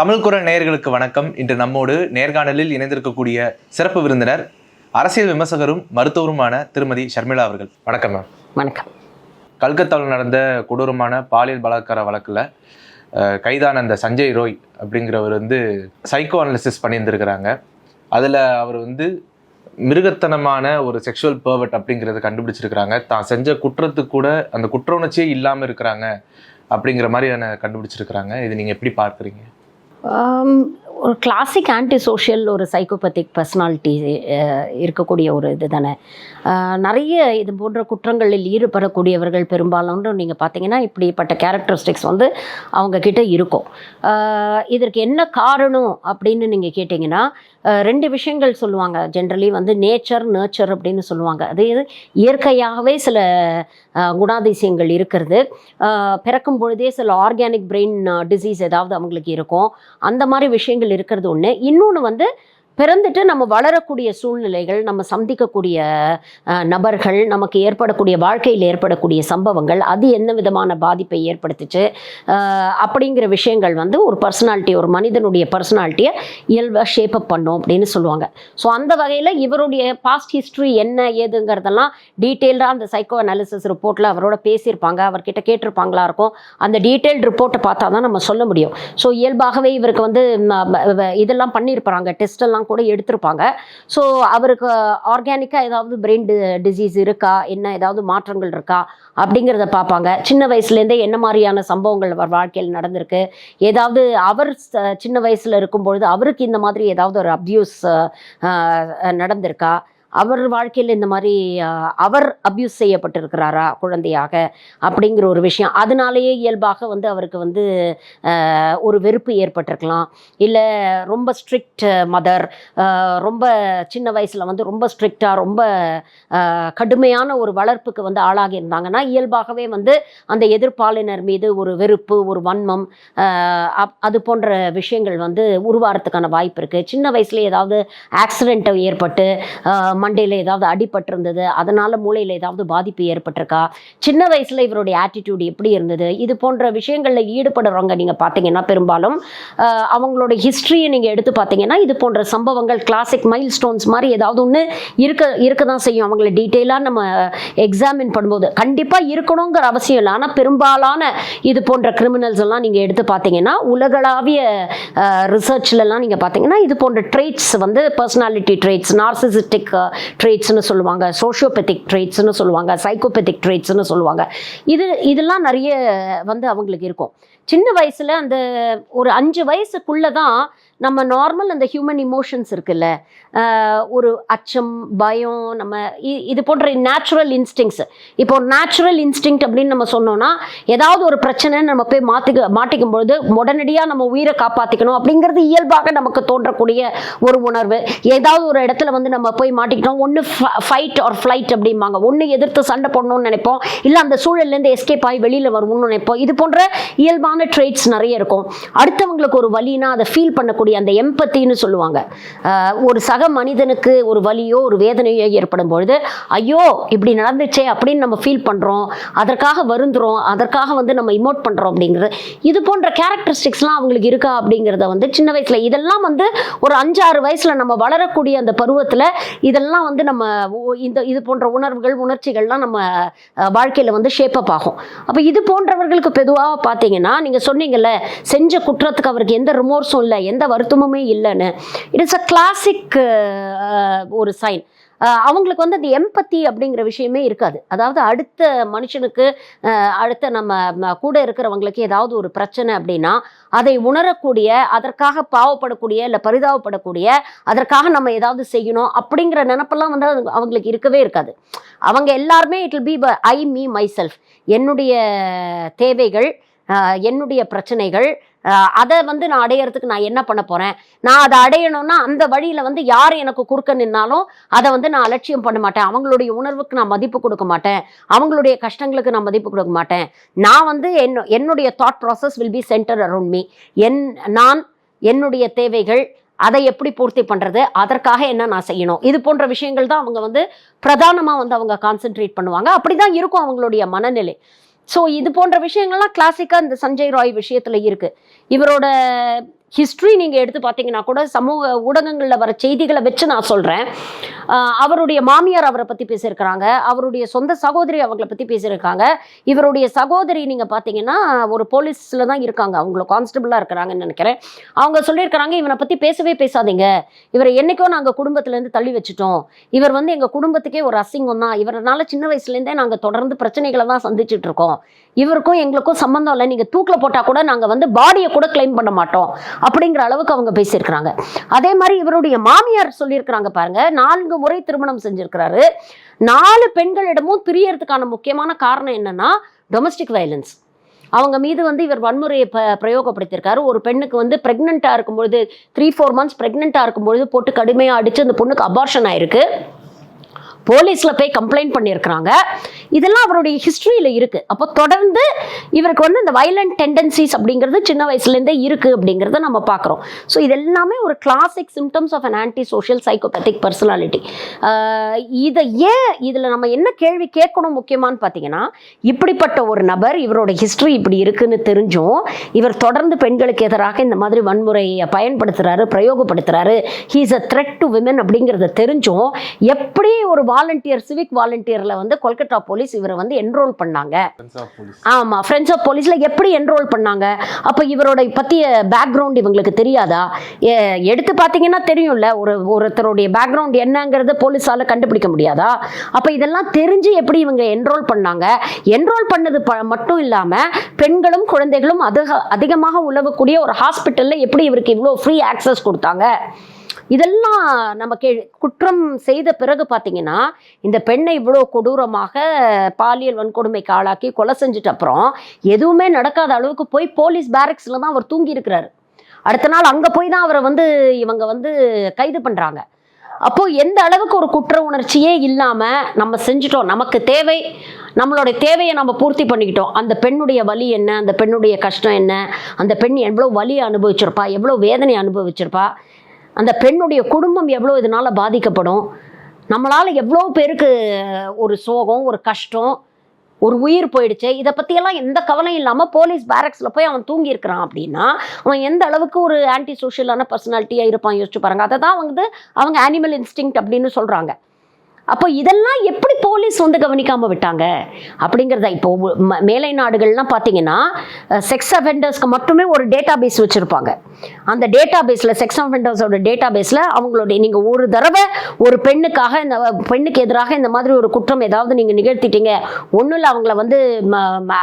தமிழ் குரல் நேயர்களுக்கு வணக்கம். இன்று நம்மோடு நேர்காணலில் இணைந்திருக்கக்கூடிய சிறப்பு விருந்தினர் அரசியல் விமர்சகரும் மருத்துவருமான திருமதி ஷர்மிளா அவர்கள். வணக்கம் மேம் வணக்கம். கல்கத்தாவில் நடந்த கொடூரமான பாலியல் பலாத்கார வழக்கில் கைதான அந்த சஞ்சய் ரோய் அப்படிங்கிறவர் வந்து சைக்கோ அனாலிசிஸ் பண்ணியிருந்திருக்கிறாங்க. அதில் அவர் வந்து மிருகத்தனமான ஒரு செக்ஷுவல் பர்வட் அப்படிங்கிறத கண்டுபிடிச்சிருக்கிறாங்க. தான் செஞ்ச குற்றத்துக்கு கூட அந்த குற்ற உணர்ச்சியே இல்லாமல் இருக்கிறாங்க அப்படிங்கிற மாதிரியான கண்டுபிடிச்சிருக்கிறாங்க. இது நீங்கள் எப்படி பார்க்குறீங்க? Um, ஒரு கிளாசிக் ஆன்டி சோஷியல் ஒரு சைக்கோபத்திக் பர்சனாலிட்டி இருக்கக்கூடிய ஒரு இது தானே நிறைய இது போன்ற குற்றங்களில் ஈடுபடக்கூடியவர்கள் பெரும்பாலும் நீங்கள் பார்த்தீங்கன்னா இப்படிப்பட்ட கேரக்டரிஸ்டிக்ஸ் வந்து அவங்கக்கிட்ட இருக்கும். இதற்கு என்ன காரணம் அப்படின்னு நீங்கள் கேட்டிங்கன்னா ரெண்டு விஷயங்கள் சொல்லுவாங்க. ஜென்ரலி வந்து நேச்சர் நேச்சர் அப்படின்னு சொல்லுவாங்க. அது இது இயற்கையாகவே சில குணாதிசயங்கள் இருக்கிறது. பிறக்கும் பொழுதே சில ஆர்கானிக் பிரெயின் டிசீஸ் ஏதாவது அவங்களுக்கு இருக்கும். அந்த மாதிரி விஷயங்கள் இருக்கிறது ஒன்று இன்னொன்று வந்து பிறந்துட்டு நம்ம வளரக்கூடிய சூழ்நிலைகள் நம்ம சந்திக்கக்கூடிய நபர்கள் நமக்கு ஏற்படக்கூடிய வாழ்க்கையில் ஏற்படக்கூடிய சம்பவங்கள் அது என்ன விதமான பாதிப்பை ஏற்படுத்துச்சு? அப்படிங்கிற விஷயங்கள் வந்து ஒரு பர்சனாலிட்டி ஒரு மனிதனுடைய பர்சனாலிட்டியை இயல்பாக ஷேப் அப் பண்ணும் அப்படின்னு சொல்லுவாங்க. ஸோ அந்த வகையில் இவருடைய பாஸ்ட் ஹிஸ்ட்ரி என்ன ஏதுங்கிறதெல்லாம் டீட்டெயில்டாக அந்த சைக்கோ அனாலிசிஸ் ரிப்போர்ட்டில் அவரோட பேசியிருப்பாங்க. அவர்கிட்ட கேட்டிருப்பாங்களா இருக்கும். அந்த டீட்டெயில்டு ரிப்போர்ட்டை பார்த்தா தான் நம்ம சொல்ல முடியும். ஸோ இயல்பாகவே இவருக்கு வந்து இதெல்லாம் பண்ணியிருப்பாங்க. டெஸ்ட் எல்லாம் கூட எடுத்திருப்பாங்க. ஸோ அவருக்கு ஆர்கானிக்காக ஏதாவது பிரெயின் டிசீஸ் இருக்கா? என்ன ஏதாவது மாற்றங்கள் இருக்கா? அப்படிங்கிறத பார்ப்பாங்க. சின்ன வயசுலேருந்தே என்ன மாதிரியான சம்பவங்கள் அவர் வாழ்க்கையில் நடந்திருக்கு? ஏதாவது அவர் சின்ன வயசில் இருக்கும்பொழுது அவருக்கு இந்த மாதிரி ஏதாவது ஒரு அப்யூஸ் நடந்திருக்கா? அவர் வாழ்க்கையில் இந்த மாதிரி அவர் அப்யூஸ் செய்யப்பட்டிருக்கிறாரா குழந்தையாக அப்படிங்கிற ஒரு விஷயம். அதனாலேயே இயல்பாக வந்து அவருக்கு வந்து ஒரு வெறுப்பு ஏற்பட்டிருக்கலாம். இல்லை ரொம்ப ஸ்ட்ரிக்ட் மதர் ரொம்ப சின்ன வயசில் வந்து ரொம்ப ஸ்ட்ரிக்டாக ரொம்ப கடுமையான ஒரு வளர்ப்புக்கு வந்து ஆளாகி இருந்தாங்கன்னா இயல்பாகவே வந்து அந்த எதிர்ப்பாளினர் மீது ஒரு வெறுப்பு ஒரு வன்மம் அப்- அது போன்ற விஷயங்கள் வந்து உருவாகிறதுக்கான வாய்ப்பு இருக்குது சின்ன வயசுல ஏதாவது ஆக்சிடென்ட் ஏற்பட்டு மண்டையில் ஏதாவது அடிபட்டிருந்தது அதனால் மூளையில் ஏதாவது பாதிப்பு ஏற்பட்டிருக்கா? சின்ன வயசில் இவருடைய ஆட்டிடியூட் எப்படி இருந்தது? இது போன்ற விஷயங்களில் ஈடுபடுறவங்க நீங்கள் பார்த்தீங்கன்னா பெரும்பாலும் அவங்களோட ஹிஸ்ட்ரியை நீங்கள் எடுத்து பார்த்தீங்கன்னா இது போன்ற சம்பவங்கள் கிளாசிக் மைல் ஸ்டோன்ஸ் மாதிரி ஏதாவது ஒன்று இருக்க இருக்க தான் செய்யும். அவங்கள டீட்டெயிலாக நம்ம எக்ஸாமின் பண்ணும்போது. கண்டிப்பாக இருக்கணுங்கிற அவசியம் இல்லை. ஆனால் பெரும்பாலான இது போன்ற கிரிமினல்ஸ் எல்லாம் நீங்கள் எடுத்து பார்த்தீங்கன்னா உலகளாவிய ரிசர்ச்லலாம் நீங்கள் பார்த்தீங்கன்னா இது போன்ற ட்ரேட்ஸ் வந்து பர்சனாலிட்டி ட்ரேட்ஸ் நார்சிசிட்டிக் ட்ரேட்ஸ்னு சொல்லுவாங்க. சோஷியோபெத்திக் ட்ரேட்ஸ்னு சொல்லுவாங்க. சைக்கோபெத்திக் ட்ரேட்ஸ்னு சொல்லுவாங்க. இது இதெல்லாம் நிறைய வந்து அவங்களுக்கு இருக்கும். சின்ன வயசில் அந்த ஒரு அஞ்சு வயசுக்குள்ளே தான் நம்ம நார்மல் அந்த ஹியூமன் இமோஷன்ஸ் இருக்குல்ல ஒரு அச்சம் பயம் நம்ம இது போன்ற நேச்சுரல் இன்ஸ்டிங்ஸ் இப்போ நேச்சுரல் இன்ஸ்டிங் அப்படின்னு நம்ம சொன்னோம்னா ஏதாவது ஒரு பிரச்சனை நம்ம போய் மாற்றிக்க மாட்டிக்கும் பொழுது உடனடியாக நம்ம உயிரை காப்பாற்றிக்கணும் அப்படிங்கிறது இயல்பாக நமக்கு தோன்றக்கூடிய ஒரு உணர்வு. ஏதாவது ஒரு இடத்துல வந்து நம்ம போய் மாட்டிக்கிட்டோம் ஒன்று ஃபைட் ஆர் ஃப்ளைட் அப்படிம்பாங்க. ஒன்று எதிர்த்து சண்டை போடணும்னு நினைப்போம் இல்லை அந்த சூழல்லேருந்து எஸ்கேப் ஆகி வெளியில் வரணும்னு நினைப்போம். இது போன்ற இயல்பான ட்ரேட்ஸ் நிறைய இருக்கும். அடுத்தவங்களுக்கு ஒரு வழினா அதை ஃபீல் பண்ணக்கூடிய அந்த எம்பத்தின்னு சொல்லுவாங்க. ஒரு சக மனிதனுக்கு ஒரு வலியோ ஒரு வேதனையோ ஏற்படும் பொழுது ஐயோ இப்படி நடந்துச்சே அப்படின்னு நம்ம ஃபீல் பண்ணுறோம் அதற்காக வருந்துறோம் அதற்காக வந்து நம்ம இமோட் பண்ணுறோம் அப்படிங்கிறது. இது போன்ற கேரக்டரிஸ்டிக்ஸ்லாம் அவங்களுக்கு இருக்கா அப்படிங்கிறத வந்து சின்ன வயசில் இதெல்லாம் வந்து ஒரு அஞ்சாறு வயசில் நம்ம வளரக்கூடிய அந்த பருவத்தில் இதெல்லாம் வந்து நம்ம இந்த இது போன்ற உணர்வுகள் உணர்ச்சிகள்லாம் நம்ம வாழ்க்கையில் வந்து ஷேப்பப் ஆகும். அப்போ இது போன்றவர்களுக்கு பொதுவாக பார்த்தீங்கன்னா நீங்கள் சொன்னீங்கல்ல செஞ்ச குற்றத்துக்கு அவருக்கு எந்த ரிமோர்ஸும் இல்லை எந்த வரு வருத்தமுமே இல்லைன்னு. இட் இஸ் அ கிளாசிக் ஒரு சைன் uh, அவங்களுக்கு வந்து அந்த எம்பத்தி அப்படிங்கிற விஷயமே இருக்காது. அதாவது அடுத்த மனுஷனுக்கு uh, அடுத்த நம்ம கூட இருக்கிறவங்களுக்கு ஏதாவது ஒரு பிரச்சனை அப்படின்னா அதை உணரக்கூடிய அதற்காக பாவப்படக்கூடிய இல்லை பரிதாபப்படக்கூடிய அதற்காக நம்ம ஏதாவது செய்யணும் அப்படிங்கிற நினப்பெல்லாம் வந்து அவங்களுக்கு இருக்கவே இருக்காது. அவங்க எல்லாருமே it will be I me myself என்னுடைய தேவைகள் uh, என்னுடைய பிரச்சனைகள் அதை வந்து நான் அடையறதுக்கு நான் என்ன பண்ண போகிறேன் நான் அதை அடையணும்னா அந்த வழியில் வந்து யார் எனக்கு குறுக்க நின்னாலும் அதை வந்து நான் அலட்சியம் பண்ண மாட்டேன். அவங்களுடைய உணர்வுக்கு நான் மதிப்பு கொடுக்க மாட்டேன். அவங்களுடைய கஷ்டங்களுக்கு நான் மதிப்பு கொடுக்க மாட்டேன். நான் வந்து என்ன என்னுடைய thought process will be centred around me என் நான் என்னுடைய தேவைகள் அதை எப்படி பூர்த்தி பண்ணுறது அதற்காக என்ன நான் செய்யணும்? இது போன்ற விஷயங்கள் தான் அவங்க வந்து பிரதானமாக வந்து அவங்க கான்சென்ட்ரேட் பண்ணுவாங்க. அப்படி தான் இருக்கும் அவங்களுடைய மனநிலை. ஸோ இது போன்ற விஷயங்கள்லாம் கிளாசிக்காக இந்த சஞ்சய் ராய் விஷயத்தில் இருக்குது இவரோட ஹிஸ்ட்ரி நீங்கள் எடுத்து பார்த்தீங்கன்னா கூட சமூக ஊடகங்களில் வர செய்திகளை வச்சு நான் சொல்கிறேன் அவருடைய மாமியார் அவரை பற்றி பேசியிருக்கிறாங்க. அவருடைய சொந்த சகோதரி அவங்கள பற்றி பேசியிருக்காங்க. இவருடைய சகோதரி நீங்கள் பார்த்தீங்கன்னா ஒரு போலீஸில் தான் இருக்காங்க. அவங்கள கான்ஸ்டபிளாக இருக்கிறாங்கன்னு நினைக்கிறேன். அவங்க சொல்லியிருக்கிறாங்க இவனை பற்றி பேசவே பேசாதீங்க. இவரை என்னைக்கோ நாங்கள் குடும்பத்துலேருந்து தள்ளி வச்சுட்டோம். இவர் வந்து எங்கள் குடும்பத்துக்கே ஒரு அசிங்கம் தான். இவரனால சின்ன வயசுலேருந்தே நாங்கள் தொடர்ந்து பிரச்சனைகளை தான் சந்திச்சுட்டு இருக்கோம். இவருக்கும் எங்களுக்கும் சம்மந்தம் இல்லை. நீங்கள் தூக்கில் போட்டால் கூட நாங்கள் வந்து பாடியை கூட கிளைம் பண்ண மாட்டோம். அப்படிங்கிற அளவுக்கு அவங்க பேசியிருக்கிறாங்க. அதே மாதிரி இவருடைய மாமியார் சொல்லியிருக்கிறாங்க பாருங்க நான்கு முறை திருமணம் செஞ்சிருக்கிறாரு. நாலு பெண்களிடமும் பிரியறதுக்கான முக்கியமான காரணம் என்னன்னா டொமஸ்டிக் வயலன்ஸ் அவங்க மீது வந்து இவர் வன்முறையை ப பிரயோகப்படுத்தியிருக்காரு. ஒரு பெண்ணுக்கு வந்து ப்ரெக்னெண்ட்டாக இருக்கும்பொழுது த்ரீ ஃபோர் மந்த்ஸ் ப்ரெக்னெண்ட்டாக இருக்கும்பொழுது போட்டு கடுமையாக அடித்து அந்த பொண்ணுக்கு அபார்ஷன் ஆயிருக்கு. போலீஸில் போய் கம்ப்ளைண்ட் பண்ணியிருக்கிறாங்க. இதெல்லாம் அவருடைய ஹிஸ்ட்ரியில் இருக்குது அப்போ தொடர்ந்து இவருக்கு வந்து இந்த வைலண்ட் டெண்டன்சிஸ் அப்படிங்கிறது சின்ன வயசுலேருந்தே இருக்குது அப்படிங்கிறத நம்ம பார்க்குறோம். ஸோ இது எல்லாமே ஒரு classic symptoms of an antisocial psychopathic personality இதை ஏன் இதில் நம்ம என்ன கேள்வி கேட்கணும் முக்கியமானு பார்த்தீங்கன்னா இப்படிப்பட்ட ஒரு நபர் இவரோட ஹிஸ்ட்ரி இப்படி இருக்குன்னு தெரிஞ்சும் இவர் தொடர்ந்து பெண்களுக்கு எதிராக இந்த மாதிரி வன்முறையை பயன்படுத்துகிறாரு பிரயோகப்படுத்துகிறாரு he is a threat to women அப்படிங்கிறத தெரிஞ்சும் எப்படி ஒரு வாலண்டியர் சிவிக் வாலண்டியரில் வந்து கொல்கத்தா போலீஸ் இவரை வந்து என்ரோல் பண்ணாங்க. ஆமா ஃப்ரெண்ட்ஸ் ஆஃப் போலீஸ்ல எப்படி என்ரோல் பண்ணாங்க? அப்போ இவரோட பத்திய பேக்ரவுண்ட் இவங்களுக்கு தெரியாதா? எடுத்து பார்த்தீங்கன்னா தெரியும்ல ஒரு ஒருத்தருடைய பேக்ரவுண்ட் என்னங்கிறத போலீஸால கண்டுபிடிக்க முடியாதா? அப்போ இதெல்லாம் தெரிஞ்சு எப்படி இவங்க என்ரோல் பண்ணாங்க? என்ரோல் பண்ணது ப மட்டும் இல்லாம பெண்களும் குழந்தைகளும் அதிக அதிகமாக உழவக்கூடிய ஒரு ஹாஸ்பிட்டல்ல எப்படி இவருக்கு இவ்வளோ ஃப்ரீ ஆக்சஸ் கொடுத்தாங்க? இதெல்லாம் நம்ம கே குற்றம் செய்த பிறகு பார்த்தீங்கன்னா இந்த பெண்ணை இவ்வளோ கொடூரமாக பாலியல் வன்கொடுமைக்கு ஆளாக்கி கொலை செஞ்சுட்ட அப்புறம் எதுவுமே நடக்காத அளவுக்கு போய் போலீஸ் பேரக்ஸில் தான் அவர் தூங்கி இருக்கிறாரு. அடுத்த நாள் அங்கே போய் தான் அவரை வந்து இவங்க வந்து கைது பண்ணுறாங்க அப்போது எந்த அளவுக்கு ஒரு குற்ற உணர்ச்சியே இல்லாமல் நம்ம செஞ்சுட்டோம். நமக்கு தேவை நம்மளுடைய தேவையை நம்ம பூர்த்தி பண்ணிக்கிட்டோம். அந்த பெண்ணுடைய வலி என்ன? அந்த பெண்ணுடைய கஷ்டம் என்ன? அந்த பெண் எவ்வளோ வலியை அனுபவிச்சிருப்பா? எவ்வளோ வேதனை அனுபவிச்சிருப்பா? அந்த பெண்ணுடைய குடும்பம் எவ்வளோ இதனால் பாதிக்கப்படும்? நம்மளால் எவ்வளோ பேருக்கு ஒரு சோகம் ஒரு கஷ்டம் ஒரு உயிர் போயிடுச்சு? இதை பற்றியெல்லாம் எந்த கவலையும் இல்லாமல் போலீஸ் பேரக்ஸில் போய் அவன் தூங்கியிருக்கிறான் அப்படின்னா அவன் எந்த அளவுக்கு ஒரு ஆன்டி சோஷியலான பர்சனாலிட்டியாக இருப்பான் யோசிச்சு பாருங்க. அதை தான் வந்து அவங்க அனிமல் இன்ஸ்டிங் அப்படின்னு சொல்கிறாங்க அப்போ இதெல்லாம் எப்படி போலீஸ் வந்து கவனிக்காமல் விட்டாங்க? அப்படிங்கிறத இப்போ ம- மேலை நாடுகள்லாம் பார்த்தீங்கன்னா செக்ஸ் அஃபெண்டர்ஸ்க்கு மட்டுமே ஒரு டேட்டா பேஸ் வச்சுருப்பாங்க. அந்த டேட்டா பேஸில் செக்ஸ் அஃபெண்டர்ஸோட டேட்டா பேஸில் அவங்களுடைய நீங்கள் ஒரு தடவை ஒரு பெண்ணுக்காக இந்த பெண்ணுக்கு எதிராக இந்த மாதிரி ஒரு குற்றம் ஏதாவது நீங்கள் நிகழ்த்திட்டீங்க ஒன்றும் இல்லை அவங்கள வந்து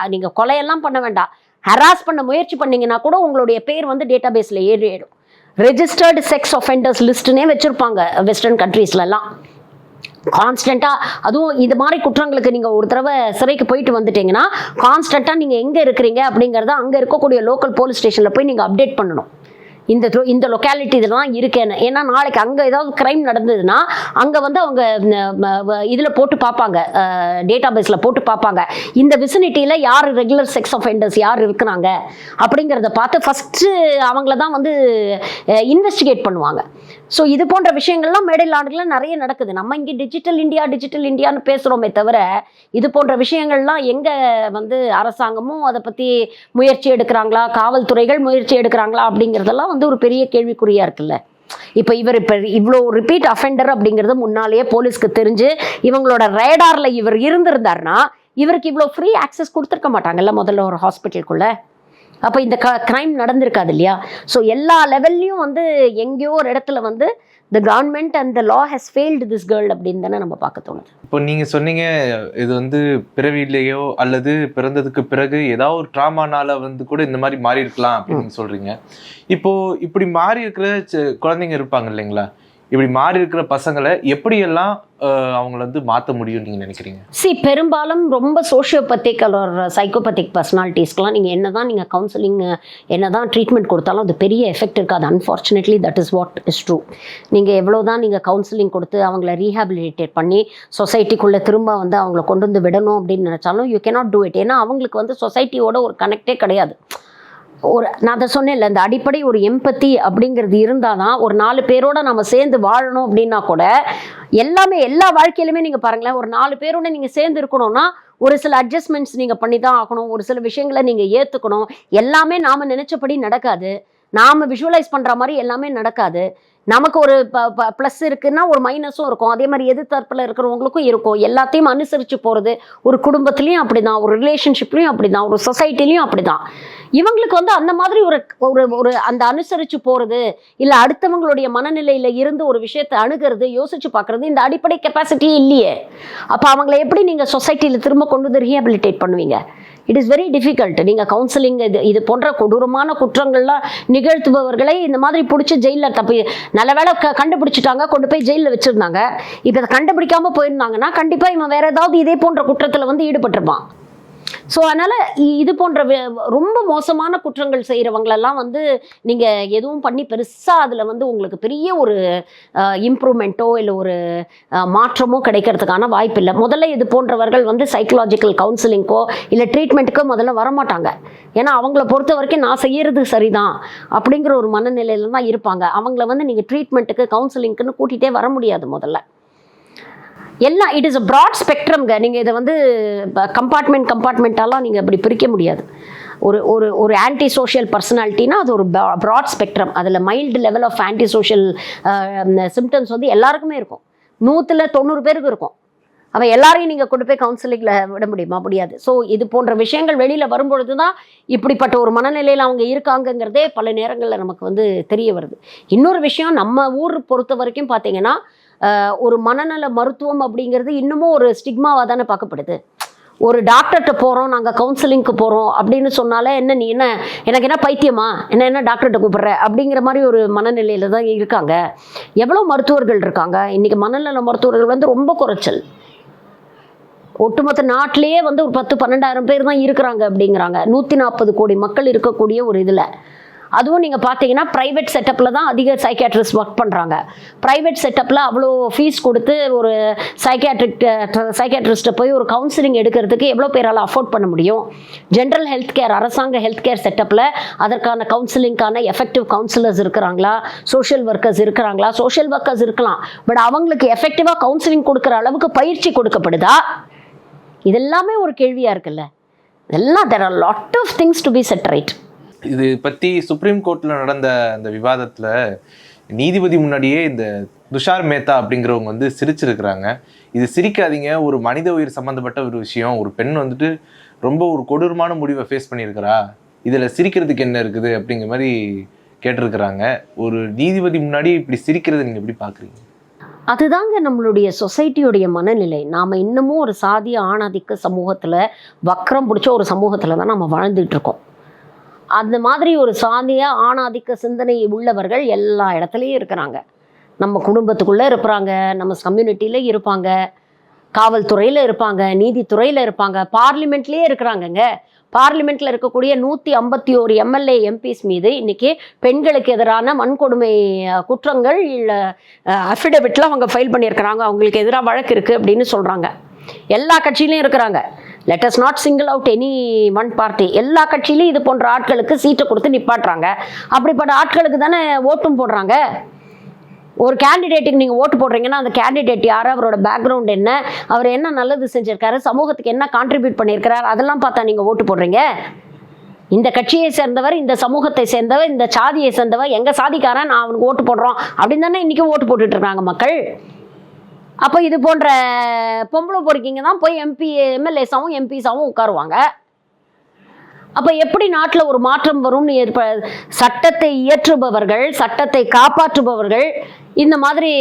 நீங்கள் கொலையெல்லாம் பண்ண வேண்டாம். ஹராஸ் பண்ண முயற்சி பண்ணீங்கன்னா கூட உங்களுடைய பேர் வந்து டேட்டா பேஸில் ஏறிடும். ரெஜிஸ்டர்டு செக்ஸ் ஒஃபெண்டர்ஸ் லிஸ்ட்டுனே வச்சுருப்பாங்க வெஸ்டர்ன் கண்ட்ரீஸ்லலாம் கான்ஸ்டண்ட்டாக அதுவும் இது மாதிரி குற்றங்களுக்கு நீங்கள் ஒரு தடவை சிறைக்கு போயிட்டு வந்துட்டீங்கன்னா கான்ஸ்டண்ட்டாக நீங்கள் எங்கே இருக்கிறீங்க அப்படிங்கிறத அங்கே இருக்கக்கூடிய லோக்கல் போலீஸ் ஸ்டேஷனில் போய் நீங்கள் அப்டேட் பண்ணணும். இந்த thro- இந்த லொக்காலிட்டி இதெல்லாம் இருக்கேன்னு. ஏன்னா நாளைக்கு அங்கே ஏதாவது க்ரைம் நடந்ததுன்னா அங்கே வந்து அவங்க இதில் போட்டு பார்ப்பாங்க. டேட்டா பேஸில் போட்டு பார்ப்பாங்க. இந்த விசினிட்டியில் யார் ரெகுலர் செக்ஸ் அஃபெண்டர்ஸ் யார் இருக்கிறாங்க? அப்படிங்கிறத பார்த்து ஃபஸ்ட்டு அவங்கள தான் வந்து இன்வெஸ்டிகேட் பண்ணுவாங்க. ஸோ இது போன்ற விஷயங்கள்லாம் மேடல் நாடுகளில் நிறைய நடக்குது. நம்ம இங்கே டிஜிட்டல் இந்தியா டிஜிட்டல் இந்தியான்னு பேசுகிறோமே தவிர இது போன்ற விஷயங்கள்லாம் எங்கே வந்து அரசாங்கமும் அதை பற்றி முயற்சி எடுக்கிறாங்களா? காவல்துறைகள் முயற்சி எடுக்கிறாங்களா? அப்படிங்கிறதெல்லாம் வந்து ஒரு பெரிய கேள்விக்குறியாக இருக்குல்ல. இப்போ இவர் இப்போ இவ்வளோ ரிப்பீட் அஃபெண்டர் அப்படிங்கிறது முன்னாலேயே போலீஸ்க்கு தெரிஞ்சு இவங்களோட ரேடாரில் இவர் இருந்திருந்தாருன்னா இவருக்கு இவ்வளோ ஃப்ரீ ஆக்சஸ் கொடுத்துருக்க மாட்டாங்கல்ல முதல்ல ஒரு ஹாஸ்பிட்டலுக்குள்ளே அப்போ இந்த க க்ரைம் நடந்திருக்காது இல்லையா? ஸோ எல்லா லெவல்லையும் வந்து எங்கேயோ ஒரு இடத்துல வந்து the government and the law has failed this girl அப்படின்னு தானே நம்ம பார்க்க தோணுது. இப்போ நீங்க சொன்னீங்க இது வந்து பிறவிலேயோ அல்லது பிறந்ததுக்கு பிறகு ஏதாவது ஒரு ட்ராமானால வந்து கூட இந்த மாதிரி மாறி இருக்கலாம் அப்படின்னு சொல்றீங்க. இப்போ இப்படி மாறி இருக்கிற குழந்தைங்க இருப்பாங்க இல்லைங்களா? இப்படி மாறி இருக்கிற பசங்களை எப்படியெல்லாம் அவங்கள வந்து மாற்ற முடியும் நீங்க நினைக்கிறீங்க? சி பெரும்பாலும் ரொம்ப சோஷியோபத்திக் ஒரு சைக்கோபத்திக் பர்சனாலிட்டிஸ்க்கெலாம் நீங்கள் என்ன தான் நீங்கள் கவுன்சிலிங் என்ன தான் ட்ரீட்மெண்ட் கொடுத்தாலும் அது பெரிய எஃபெக்ட் இருக்காது. Unfortunately that is what is true நீங்கள் எவ்வளோ தான் நீங்கள் கவுன்சிலிங் கொடுத்து அவங்கள ரீஹாபிலிட்டேட் பண்ணி சொசைட்டிக்குள்ளே திரும்ப வந்து அவங்கள கொண்டு வந்து விடணும் அப்படின்னு நினச்சாலும் யூ கேனாட் டூ இட் ஏன்னா அவங்களுக்கு வந்து சொசைட்டியோட ஒரு கனெக்டே கிடையாது. ஒரு நான் அதை சொன்னேன்ல இந்த அடிப்படை ஒரு எம்பத்தி அப்படிங்கிறது இருந்தால் தான் ஒரு நாலு பேரோட நம்ம சேர்ந்து வாழணும் அப்படின்னா கூட எல்லாமே எல்லா வாழ்க்கையிலுமே நீங்கள் பாருங்களேன் ஒரு நாலு பேரோட நீங்கள் சேர்ந்து இருக்கணும்னா ஒரு சில அட்ஜஸ்ட்மெண்ட்ஸ் நீங்கள் பண்ணி தான் ஆகணும் ஒரு சில விஷயங்களை நீங்கள் ஏற்றுக்கணும் எல்லாமே நாம் நினச்சபடி நடக்காது. நாம் விஷுவலைஸ் பண்ணுற மாதிரி எல்லாமே நடக்காது. நமக்கு ஒரு ப்ளஸ் இருக்குன்னா ஒரு மைனஸும் இருக்கும். அதே மாதிரி எதிர்த்தரப்பில் இருக்கிறவங்களுக்கும் இருக்கும். எல்லாத்தையும் அனுசரித்து போகிறது ஒரு குடும்பத்துலேயும் அப்படி தான் ஒரு ரிலேஷன்ஷிப்லேயும் அப்படி தான் ஒரு சொசைட்டிலையும் அப்படி தான் இவங்களுக்கு வந்து அந்த மாதிரி ஒரு ஒரு ஒரு அந்த அனுசரித்து போகிறது இல்லை அடுத்தவங்களுடைய மனநிலையில் இருந்து ஒரு விஷயத்தை அணுகிறது யோசிச்சு பார்க்குறது இந்த அடிப்படை கெப்பாசிட்டியே இல்லையே. அப்போ அவங்கள எப்படி நீங்கள் சொசைட்டியில் திரும்ப கொண்டு வந்து ரீஹபிலிட்டேட் பண்ணுவீங்க? இட் இஸ் வெரி டிஃபிகல்ட் நீங்கள் கவுன்சிலிங் இது இது போன்ற கொடூரமான குற்றங்கள்லாம் நிகழ்த்துபவர்களை இந்த மாதிரி பிடிச்சி ஜெயிலில் தப்பி நல்ல வேலை க கண்டுபிடிச்சிட்டாங்க கொண்டு போய் ஜெயிலில் வச்சுருந்தாங்க. இப்போ இதை கண்டுபிடிக்காம போயிருந்தாங்கன்னா கண்டிப்பாக இவன் வேற ஏதாவது இதே போன்ற குற்றத்தில் வந்து ஈடுபட்டிருப்பான். ஸோ அதனால் இது போன்ற ரொம்ப மோசமான குற்றங்கள் செய்கிறவங்களெல்லாம் வந்து நீங்கள் எதுவும் பண்ணி பெருசாக அதில் வந்து உங்களுக்கு பெரிய ஒரு இம்ப்ரூவ்மெண்ட்டோ இல்லை ஒரு மாற்றமோ கிடைக்கிறதுக்கான வாய்ப்பு இல்லை. முதல்ல இது போன்றவர்கள் வந்து சைக்கலாஜிக்கல் கவுன்சிலிங்க்கோ இல்லை ட்ரீட்மெண்ட்டுக்கோ முதல்ல வரமாட்டாங்க. ஏன்னா அவங்கள பொறுத்த வரைக்கும் நான் செய்யறது சரிதான் அப்படிங்கிற ஒரு மனநிலையில தான் இருப்பாங்க. அவங்கள வந்து நீங்கள் ட்ரீட்மெண்ட்டுக்கு கவுன்சிலிங்க்குன்னு கூட்டிகிட்டே வர முடியாது முதல்ல. எல்லாம் இட் இஸ் அ ப்ராட் ஸ்பெக்ட்ரம்ங்க நீங்கள் இதை வந்து கம்பார்ட்மெண்ட் கம்பார்ட்மெண்ட்டாலாம் நீங்கள் அப்படி பிரிக்க முடியாது. ஒரு ஒரு ஒரு ஆன்டி சோஷியல் பர்சனாலிட்டினா அது ஒரு ப்ராட் ஸ்பெக்ட்ரம் அதில் mild level of antisocial symptoms வந்து எல்லாருக்குமே இருக்கும். நூற்றில் தொண்ணூறு பேருக்கு இருக்கும். அவன் எல்லாரையும் நீங்கள் கொண்டு போய் கவுன்சிலிங்கில் விட முடியுமா? முடியாது. ஸோ இது போன்ற விஷயங்கள் வெளியில் வரும்பொழுது தான் இப்படிப்பட்ட ஒரு மனநிலையில் அவங்க இருக்காங்கங்கிறதே பல நேரங்களில் நமக்கு வந்து தெரிய வருது. இன்னொரு விஷயம் நம்ம ஊர் பொறுத்த வரைக்கும் பார்த்தீங்கன்னா ஒரு மனநல மருத்துவம் அப்படிங்கிறது இன்னமும் ஒரு ஸ்டிக்மாவாக தானே பார்க்கப்படுது. ஒரு டாக்டர்கிட்ட போகிறோம் நாங்கள் கவுன்சிலிங்க்கு போகிறோம் அப்படின்னு சொன்னாலே என்ன நீ என்ன எனக்கு என்ன பைத்தியமா? என்ன என்ன டாக்டர்கிட்ட கூப்பிட்ற? அப்படிங்கிற மாதிரி ஒரு மனநிலையில் தான் இருக்காங்க. எவ்வளோ மருத்துவர்கள் இருக்காங்க? இன்றைக்கி மனநல மருத்துவர்கள் வந்து ரொம்ப குறைச்சல். ஒட்டுமொத்த நாட்டிலேயே வந்து ஒரு பத்து பன்னெண்டாயிரம் பேர் தான் இருக்கிறாங்க அப்படிங்கிறாங்க. நூற்றி நாற்பது கோடி மக்கள் இருக்கக்கூடிய ஒரு இதில். அதுவும் நீங்கள் பார்த்தீங்கன்னா ப்ரைவேட் செட்டப்பில் தான் அதிக சைக்காட்ரிஸ்ட் ஒர்க் பண்ணுறாங்க ப்ரைவேட் செட்டப்பில் அவ்வளோ ஃபீஸ் கொடுத்து ஒரு சைக்கியாட்ரிக் சைக்காட்ரிஸ்ட்டை போய் ஒரு கவுன்சிலிங் எடுக்கிறதுக்கு எவ்வளோ பேரால் அஃபோர்ட் பண்ண முடியும்? ஜென்ரல் ஹெல்த் கேர் அரசாங்க ஹெல்த் கேர் செட்டப்பில் அதற்கான கவுன்சிலிங்கான எஃபெக்டிவ் கவுன்சிலர்ஸ் இருக்கிறாங்களா? சோஷியல் ஒர்க்கர்ஸ் இருக்கிறாங்களா? சோஷியல் ஒர்க்கர்ஸ் இருக்கலாம். பட் அவங்களுக்கு எஃபெக்டிவாக கவுன்சிலிங் கொடுக்குற அளவுக்கு பயிற்சி கொடுக்கப்படுதா? இதெல்லாமே ஒரு கேள்வியாக இருக்குல்ல. இதெல்லாம் there are lot of things to be set right இது பத்தி சுப்ரீம் கோர்ட்ல நடந்த அந்த விவாதத்துல நீதிபதி முன்னாடியே இந்த துஷார் மேத்தா அப்படிங்கிறவங்க வந்து சிரிச்சிருக்கிறாங்க. இது சிரிக்காதீங்க ஒரு மனித உயிர் சம்பந்தப்பட்ட ஒரு விஷயம். ஒரு பெண் வந்துட்டு ரொம்ப ஒரு கொடூரமான முடிவை ஃபேஸ் பண்ணியிருக்கிறா. இதில் சிரிக்கிறதுக்கு என்ன இருக்குது அப்படிங்கிற மாதிரி கேட்டிருக்கிறாங்க. ஒரு நீதிபதி முன்னாடி இப்படி சிரிக்கிறத நீங்கள் எப்படி பார்க்குறீங்க? அதுதாங்க நம்மளுடைய சொசைட்டியுடைய மனநிலை. நாம் இன்னமும் ஒரு சாதிய ஆணாதிக்க சமூகத்தில் வக்கரம் பிடிச்ச ஒரு சமூகத்தில் தான் நம்ம வாழ்ந்துட்டு இருக்கோம். அந்த மாதிரி ஒரு சாதிய ஆணாதிக்க சிந்தனை உள்ளவர்கள் எல்லா இடத்துலையும் இருக்கிறாங்க. நம்ம குடும்பத்துக்குள்ளே இருக்கிறாங்க நம்ம கம்யூனிட்டியில் இருப்பாங்க காவல்துறையில் இருப்பாங்க நீதித்துறையில் இருப்பாங்க பார்லிமெண்ட்லேயே இருக்கிறாங்கங்க. பார்லிமெண்ட்டில் இருக்கக்கூடிய நூற்றி ஐம்பத்தி ஓரு எம்எல்ஏ எம்பிஸ் மீது இன்றைக்கி பெண்களுக்கு எதிரான வன்கொடுமை குற்றங்கள் குற்றங்கள் அஃபிடவிட்டில் அவங்க ஃபைல் பண்ணியிருக்கிறாங்க. அவங்களுக்கு எதிராக வழக்கு இருக்குது அப்படின்னு சொல்கிறாங்க எல்லா கட்சியிலையும் இருக்கிறாங்க. Let us not single out any one party எல்லா கட்சியிலையும் இது போன்ற ஆட்களுக்கு சீட்டை கொடுத்து நிப்பாட்டுறாங்க. அப்படிப்பட்ட ஆட்களுக்கு தானே ஓட்டும் போடுறாங்க. ஒரு கேண்டிடேட்டுக்கு நீங்கள் ஓட்டு போடுறீங்கன்னா அந்த கேண்டிடேட் யார்? அவரோட பேக்ரவுண்ட் என்ன? அவர் என்ன நல்லது செஞ்சுருக்காரு? சமூகத்துக்கு என்ன கான்ட்ரிபியூட் பண்ணியிருக்கிறார்? அதெல்லாம் பார்த்தா நீங்கள் ஓட்டு போடுறீங்க. இந்த கட்சியை சேர்ந்தவர் இந்த சமூகத்தை சேர்ந்தவர் இந்த சாதியை சேர்ந்தவர் எங்கள் சாதிக்காரன் நான் அவனுக்கு ஓட்டு போடுறோம் அப்படின்னு தானே இன்றைக்கும் ஓட்டு போட்டுட்டு இருக்காங்க மக்கள். அப்போ இது போன்ற பொம்பளை பொறுக்கிங்க தான் போய் எம்பி எம்எல்ஏஸாகவும் எம்பிஸாகவும் உட்காருவாங்க. அப்போ எப்படி நாட்டில் ஒரு மாற்றம் வரும்னு ஏற்ப சட்டத்தை இயற்றுபவர்கள் சட்டத்தை காப்பாற்றுபவர்கள் இந்த மாதிரி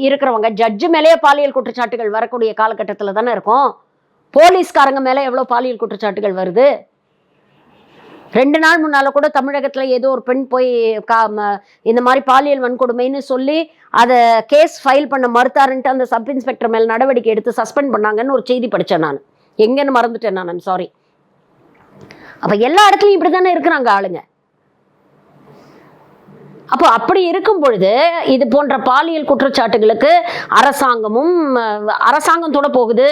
இருக்கிறவங்க ஜட்ஜு மேலேயே பாலியல் குற்றச்சாட்டுகள் வரக்கூடிய காலகட்டத்தில் தானே இருக்கும். போலீஸ்காரங்க மேலே எவ்வளோ பாலியல் குற்றச்சாட்டுகள் வருது? ரெண்டு நாள் முன்னால் கூட தமிழகத்தில் ஏதோ ஒரு பெண் போய் கா ம- இந்த மாதிரி பாலியல் வன்கொடுமைன்னு சொல்லி அதை கேஸ் ஃபைல் பண்ண மறுத்தாருன்ட்டு அந்த சப் இன்ஸ்பெக்டர் மேல் நடவடிக்கை எடுத்து சஸ்பெண்ட் பண்ணாங்கன்னு ஒரு செய்தி படித்தேன் நான். எங்கேன்னு மறந்துட்டேன் நான் சாரி அப்போ எல்லா இடத்துலையும் இப்படி தானே இருக்கிறாங்க ஆளுங்க. அப்போ அப்படி இருக்கும் பொழுது இது போன்ற பாலியல் குற்றச்சாட்டுகளுக்கு அரசாங்கமும் அரசாங்கம் தொட போகுது.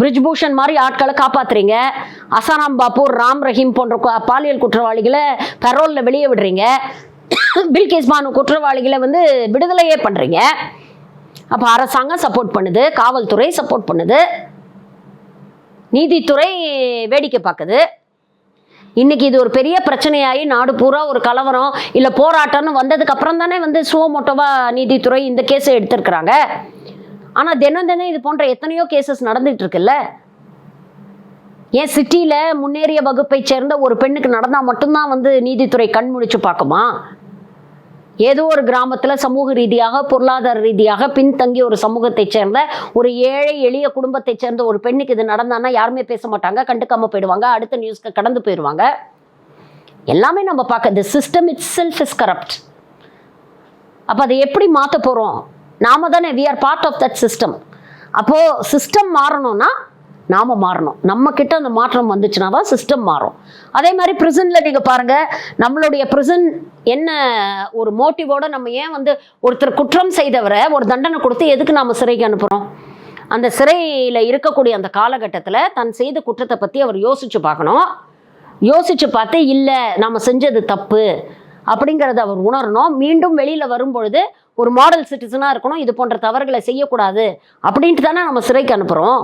பிரிஜ்பூஷன் மாதிரி ஆட்களை காப்பாத்துறீங்க. அசாராம் பாபூர் ராம் ரஹீம் போன்ற பாலியல் குற்றவாளிகளை பெரோலில் வெளியே விடுறீங்க. பில்கேஸ் பானு குற்றவாளிகளை வந்து விடுதலையே பண்ணுறீங்க அப்போ அரசாங்கம் சப்போர்ட் பண்ணுது காவல்துறை சப்போர்ட் பண்ணுது. நீதித்துறை வேடிக்கை பார்க்குது. இன்னைக்கு இது ஒரு பெரிய பிரச்சனையாகி நாடு பூரா ஒரு கலவரம் இல்லை போராட்டம்னு வந்ததுக்கு அப்புறம் தானே வந்து சுவமோட்டோவா நீதித்துறை இந்த கேஸை எடுத்திருக்கிறாங்க. ஆனால் தினம் தினம் இது போன்ற எத்தனையோ கேசஸ் நடந்துகிட்டு இருக்குல்ல. ஏன் சிட்டியில் முன்னேறிய வகுப்பை சேர்ந்த ஒரு பெண்ணுக்கு நடந்தால் மட்டும்தான் வந்து நீதித்துறை கண் முழிச்சு பார்க்குமா? ஏதோ ஒரு கிராமத்தில் சமூக ரீதியாக பொருளாதார ரீதியாக பின்தங்கிய ஒரு சமூகத்தைச் சேர்ந்த ஒரு ஏழை எளிய குடும்பத்தைச் சேர்ந்த ஒரு பெண்ணுக்கு இது நடந்தான்னா யாருமே பேச மாட்டாங்க கண்டுக்காம போயிடுவாங்க அடுத்த நியூஸ்க்கு கடந்து போயிடுவாங்க. எல்லாமே நம்ம பார்க்க the system itself is corrupt அப்போ அதை எப்படி மாற்ற போகிறோம் நாம தானே we are part of that system அப்போது சிஸ்டம் மாறணும்னா நாம் மாறணும். நம்ம கிட்ட அந்த மாற்றம் வந்துச்சுன்னா தான் சிஸ்டம் மாறும். அதே மாதிரி ப்ரிசனில் நீங்கள் பாருங்கள் நம்மளுடைய ப்ரிசன் என்ன ஒரு மோட்டிவோட நம்ம ஏன் வந்து ஒருத்தர் குற்றம் செய்தவரை ஒரு தண்டனை கொடுத்து எதுக்கு நாம் சிறைக்கு அனுப்புகிறோம் அந்த சிறையில் இருக்கக்கூடிய அந்த காலகட்டத்தில் தன் செய்த குற்றத்தை பற்றி அவர் யோசிச்சு பார்க்கணும். யோசிச்சு பார்த்து இல்லை நம்ம செஞ்சது தப்பு அப்படிங்கிறத அவர் உணரணும். மீண்டும் வெளியில் வரும்பொழுது ஒரு மாடல் சிட்டிசனாக இருக்கணும் இது போன்ற தவறுகளை செய்யக்கூடாது அப்படின்ட்டு தானே நம்ம சிறைக்கு அனுப்புகிறோம்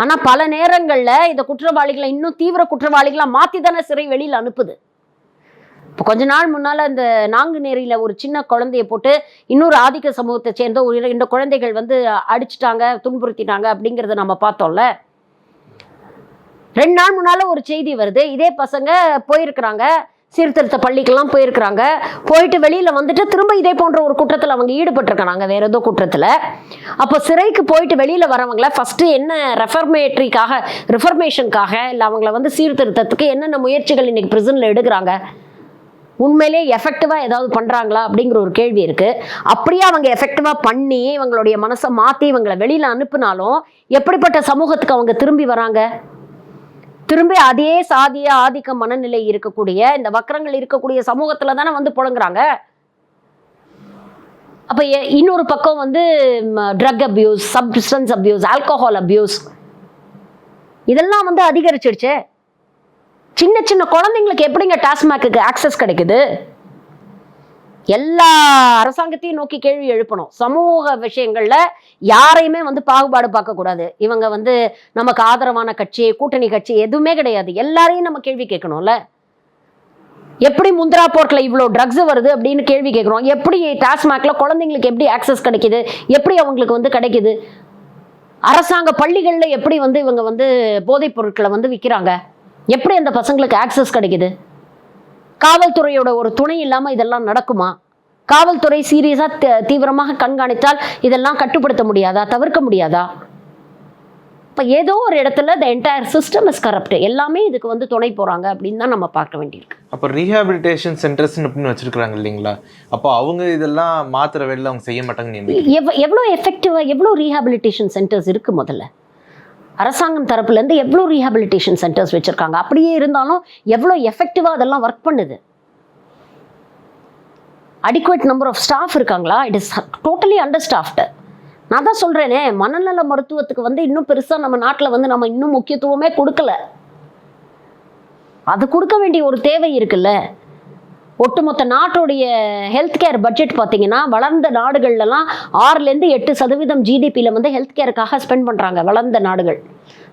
ஆனால் பல நேரங்களில் இந்த குற்றவாளிகளை இன்னும் தீவிர குற்றவாளிகளாக மாற்றி தானே சிறை வெளியில் அனுப்புது. இப்போ கொஞ்ச நாள் முன்னால் இந்த நாங்குநேரியில் ஒரு சின்ன குழந்தைய போட்டு இன்னொரு ஆதிக்க சமூகத்தை சேர்ந்த ஒரு இரண்டு குழந்தைகள் வந்து அடிச்சிட்டாங்க துன்புறுத்திட்டாங்க அப்படிங்கிறத நம்ம பார்த்தோம்ல. ரெண்டு நாள் முன்னால் ஒரு செய்தி வருது இதே பசங்க போயிருக்கிறாங்க. சீர்திருத்த பள்ளிக்கெல்லாம் போயிருக்கிறாங்க. போயிட்டு வெளியில் வந்துட்டு திரும்ப இதே போன்ற ஒரு குற்றத்தில் அவங்க ஈடுபட்டிருக்கிறாங்க வேற ஏதோ குற்றத்தில். அப்போ சிறைக்கு போயிட்டு வெளியில் வரவங்கள ஃபஸ்ட்டு என்ன ரெஃபர்மேட்ரிக்காக ரிஃபர்மேஷனுக்காக இல்லை அவங்கள வந்து சீர்திருத்தத்துக்கு என்னென்ன முயற்சிகள் இன்னைக்கு பிரிசனில் எடுக்கிறாங்க? உண்மையிலே எஃபெக்டிவாக ஏதாவது பண்ணுறாங்களா அப்படிங்கிற ஒரு கேள்வி இருக்குது அப்படியே அவங்க எஃபெக்டிவாக பண்ணி இவங்களுடைய மனசை மாற்றி இவங்களை வெளியில் அனுப்புனாலும் எப்படிப்பட்ட சமூகத்துக்கு அவங்க திரும்பி வராங்க? திரும்பி அதே சாதிய ஆதிக்க மனநிலை இருக்கக்கூடிய இந்த வக்கரங்கள் இருக்கக்கூடிய சமூகத்துல தானே வந்து புழங்குறாங்க? அப்ப இன்னொரு பக்கம் வந்து drug abuse substance abuse alcohol abuse இதெல்லாம் வந்து அதிகரிச்சிடுச்சே. சின்ன சின்ன குழந்தைங்களுக்கு எப்படிங்க டாஸ்மாக்கு ஆக்சஸ் கிடைக்குது? எல்லா அரசாங்கத்தையும் நோக்கி கேள்வி எழுப்பணும். சமூக விஷயங்கள்ல யாரையுமே வந்து பாகுபாடு பார்க்கக்கூடாது இவங்க வந்து நமக்கு ஆதரவான கட்சி கூட்டணி கட்சி எதுவுமே கிடையாது. எல்லாரையும் நம்ம கேள்வி கேட்கணும்ல? எப்படி முந்திரா போர்ட்ல இவ்வளோ ட்ரக்ஸ் வருது அப்படின்னு கேள்வி கேட்குறோம். எப்படி டாஸ்மாக்ல குழந்தைங்களுக்கு எப்படி ஆக்சஸ் கிடைக்குது? எப்படி அவங்களுக்கு வந்து கிடைக்குது? அரசாங்க பள்ளிகளில் எப்படி வந்து இவங்க வந்து போதைப் பொருட்களை வந்து விற்கிறாங்க எப்படி அந்த பசங்களுக்கு ஆக்சஸ் கிடைக்குது? காவல்துறையோட ஒரு துணை இல்லாம இதெல்லாம் நடக்குமா? காவல்துறை சீரியஸா தீவிரமாக கண்காணித்தால் இதெல்லாம் கட்டுப்படுத்த முடியாதா? தவிர்க்க முடியாதா? இப்போ ஏதோ ஒரு இடத்துல the entire system is corrupt எல்லாமே இதுக்கு வந்து துணை போறாங்க அப்படின்னு தான் நம்ம பார்க்க வேண்டியிருக்கு. அப்போ ரீஹாபிலிட்டேஷன் சென்டர்ஸ் அப்படின்னு வச்சிருக்காங்க இல்லைங்களா? அப்போ அவங்க இதெல்லாம் மாத்திர வேலையில் அவங்க செய்ய எவ் எவ்வளோ எஃபெக்டிவாக எவ்வளோ ரீஹாபிலிட்டேஷன் சென்டர்ஸ் இருக்குது முதல்ல? அரசாங்கம் தரப்புலேருந்து எவ்வளோ ரீஹாபிலிட்டேஷன் சென்டர்ஸ் வச்சுருக்காங்க? அப்படியே இருந்தாலும் எவ்வளோ எஃபெக்டிவாக அதெல்லாம் ஒர்க் பண்ணுது? அடிக்குவேட் நம்பர் ஆஃப் ஸ்டாஃப் இருக்காங்களா? It is totally understaffed நான் தான் சொல்கிறேனே மனநல மருத்துவத்துக்கு வந்து இன்னும் பெருசாக நம்ம நாட்டில் வந்து நம்ம இன்னும் முக்கியத்துவமே கொடுக்கல. அது கொடுக்க வேண்டிய ஒரு தேவை இருக்குல்ல? ஒட்டுமொத்த நாட்டுடைய ஹெல்த் கேர் பட்ஜெட் பார்த்தீங்கன்னா வளர்ந்த நாடுகள்லாம் ஆறுலேருந்து எட்டு சதவீதம் ஜிடிபியில் வந்து ஹெல்த் கேருக்காக ஸ்பெண்ட் பண்ணுறாங்க வளர்ந்த நாடுகள்.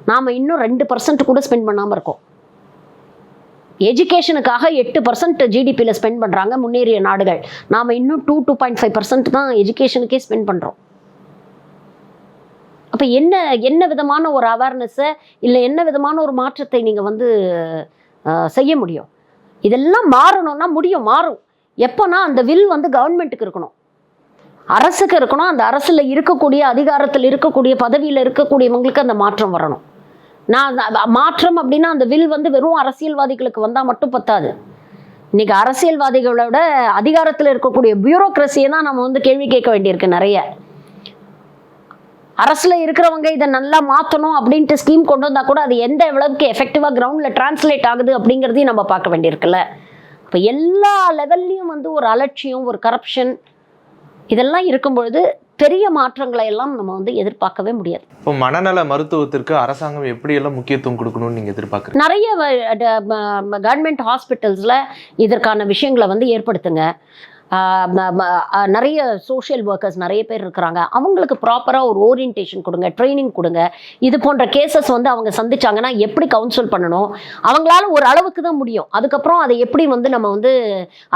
நாம் இன்னும் ரெண்டு பர்சன்ட் கூட ஸ்பெண்ட் பண்ணாமல் இருக்கோம். எஜுகேஷனுக்காக எட்டு பர்சன்ட் ஜிடிபியில் ஸ்பெண்ட் பண்ணுறாங்க முன்னேறிய நாடுகள். நாம் இன்னும் two two point five percent தான் எஜுகேஷனுக்கே ஸ்பெண்ட் பண்ணுறோம் அப்போ என்ன என்ன விதமான ஒரு அவேர்னஸை இல்லை என்ன விதமான ஒரு மாற்றத்தை நீங்கள் வந்து செய்ய முடியும்? இதெல்லாம் மாறணும்னா முடியும் மாறும். எப்போனா அந்த வில் வந்து கவர்மெண்ட்டுக்கு இருக்கணும். அரசுக்கு இருக்கணும் அந்த அரசில் இருக்கக்கூடிய அதிகாரத்தில் இருக்கக்கூடிய பதவியில் இருக்கக்கூடியவங்களுக்கு அந்த மாற்றம் வரணும். நான் மாற்றம் அப்படின்னா அந்த வில் வந்து வெறும் அரசியல்வாதிகளுக்கு வந்தால் மட்டும் பத்தாது. இன்னைக்கு அரசியல்வாதிகளோட அதிகாரத்தில் இருக்கக்கூடிய பியூரோக்ரஸியை தான் நம்ம வந்து கேள்வி கேட்க வேண்டியிருக்கு நிறைய. அரசுல இருக்கிறவங்க இதை நல்லா மாற்றணும் அப்படின்ட்டு ஸ்கீம் கொண்டு வந்தா கூட அது எந்த அளவுக்கு எஃபெக்டிவாக கிரவுண்டில் டிரான்ஸ்லேட் ஆகுது அப்படிங்கிறதையும் நம்ம பார்க்க வேண்டியிருக்குல்ல. இப்போ எல்லா லெவல்லையும் வந்து ஒரு அலட்சியம் ஒரு கரப்ஷன் இதெல்லாம் இருக்கும் பொழுது பெரிய மாற்றங்களை எல்லாம் நம்ம வந்து எதிர்பார்க்கவே முடியாது. இப்போ மனநல மருத்துவத்திற்கு அரசாங்கம் எப்படியெல்லாம் முக்கியத்துவம் கொடுக்கணும்னு நீங்கள் எதிர்பார்க்குறீங்க? நிறைய கவர்மெண்ட் ஹாஸ்பிட்டல்ஸில் இதற்கான விஷயங்களை வந்து ஏற்படுத்துங்க. நிறைய சோஷியல் ஒர்க்கர்ஸ் நிறைய பேர் இருக்கிறாங்க. அவங்களுக்கு ப்ராப்பராக ஒரு ஓரியன்டேஷன் கொடுங்க ட்ரைனிங் கொடுங்க. இது போன்ற கேசஸ் வந்து அவங்க சந்திச்சாங்கன்னா எப்படி கவுன்சில் பண்ணணும்? அவங்களால ஒரு அளவுக்கு தான் முடியும். அதுக்கப்புறம் அதை எப்படி வந்து நம்ம வந்து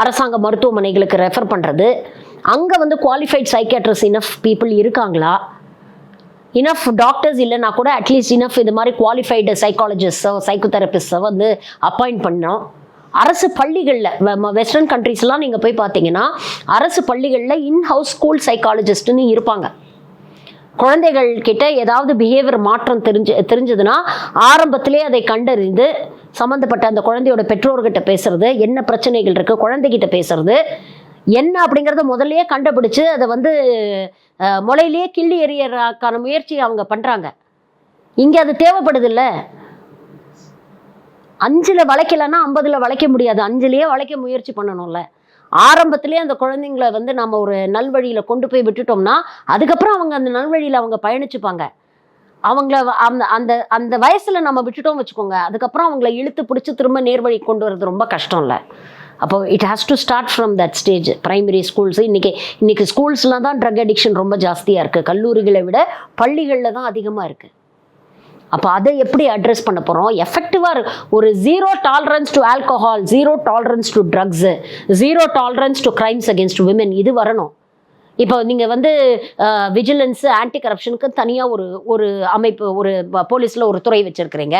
அரசாங்க மருத்துவமனைகளுக்கு ரெஃபர் பண்ணுறது அங்கே வந்து குவாலிஃபைட் சைக்கேட்ரிஸ்ட் இனஃப் பீப்புள் இருக்காங்களா? இனஃப் டாக்டர்ஸ் இல்லைனா கூட அட்லீஸ்ட் இனஃப் இது மாதிரி குவாலிஃபைடு சைக்காலஜிஸ்டோ சைக்கோதெரபிஸ்டோ வந்து அப்பாயிண்ட் பண்ணோம் அரசு பள்ளிகளில் வெஸ்டர்ன் கண்ட்ரீஸ்லாம் நீங்கள் போய் பார்த்தீங்கன்னா அரசு பள்ளிகளில் இன் ஹவுஸ் ஸ்கூல் சைக்காலஜிஸ்ட்னு இருப்பாங்க. குழந்தைகள் கிட்ட ஏதாவது பிஹேவியர் மாற்றம் தெரிஞ்சு தெரிஞ்சதுன்னா ஆரம்பத்திலே அதை கண்டறிந்து சம்மந்தப்பட்ட அந்த குழந்தையோட பெற்றோர்கிட்ட பேசுறது என்ன பிரச்சனைகள் இருக்குது குழந்தைகிட்ட பேசுறது என்ன அப்படிங்கிறத முதல்லையே கண்டுபிடிச்சு அதை வந்து முளையிலேயே கிள்ளி எறியறக்கான முயற்சி அவங்க பண்ணுறாங்க இங்கே அது தேவைப்படுது இல்லை. அஞ்சில் வளைக்கலன்னா ஐம்பதுல வளைக்க முடியாது. அஞ்சுலயே வளைக்க முயற்சி பண்ணணும்ல. ஆரம்பத்திலே அந்த குழந்தைங்கள வந்து நம்ம ஒரு நல்வழியில் கொண்டு போய் விட்டுட்டோம்னா அதுக்கப்புறம் அவங்க அந்த நல்வழியில் அவங்க பயணிச்சுப்பாங்க. அவங்கள அந்த அந்த அந்த வயசில் நம்ம விட்டுட்டோம் வச்சுக்கோங்க. அதுக்கப்புறம் அவங்கள இழுத்து பிடிச்சி திரும்ப நேர்வழி கொண்டு வரது ரொம்ப கஷ்டம் இல்லை அப்போ it has to start from that stage primary schools இன்றைக்கி இன்றைக்கி ஸ்கூல்ஸ்லாம் தான் ட்ரக் அடிக்ஷன் ரொம்ப ஜாஸ்தியாக இருக்குது கல்லூரிகளை விட பள்ளிகளில் தான் அதிகமாக இருக்குது அப்போ அதை எப்படி அட்ரஸ் பண்ண போகிறோம் எஃபெக்டிவாக ஒரு zero tolerance to alcohol zero tolerance to drugs zero tolerance to crimes against women இது வரணும். இப்போ நீங்கள் வந்து விஜிலன்ஸு ஆன்டி கரப்ஷனுக்கு தனியாக ஒரு ஒரு அமைப்பு ஒரு போலீஸில் ஒரு துறை வச்சுருக்கிறீங்க.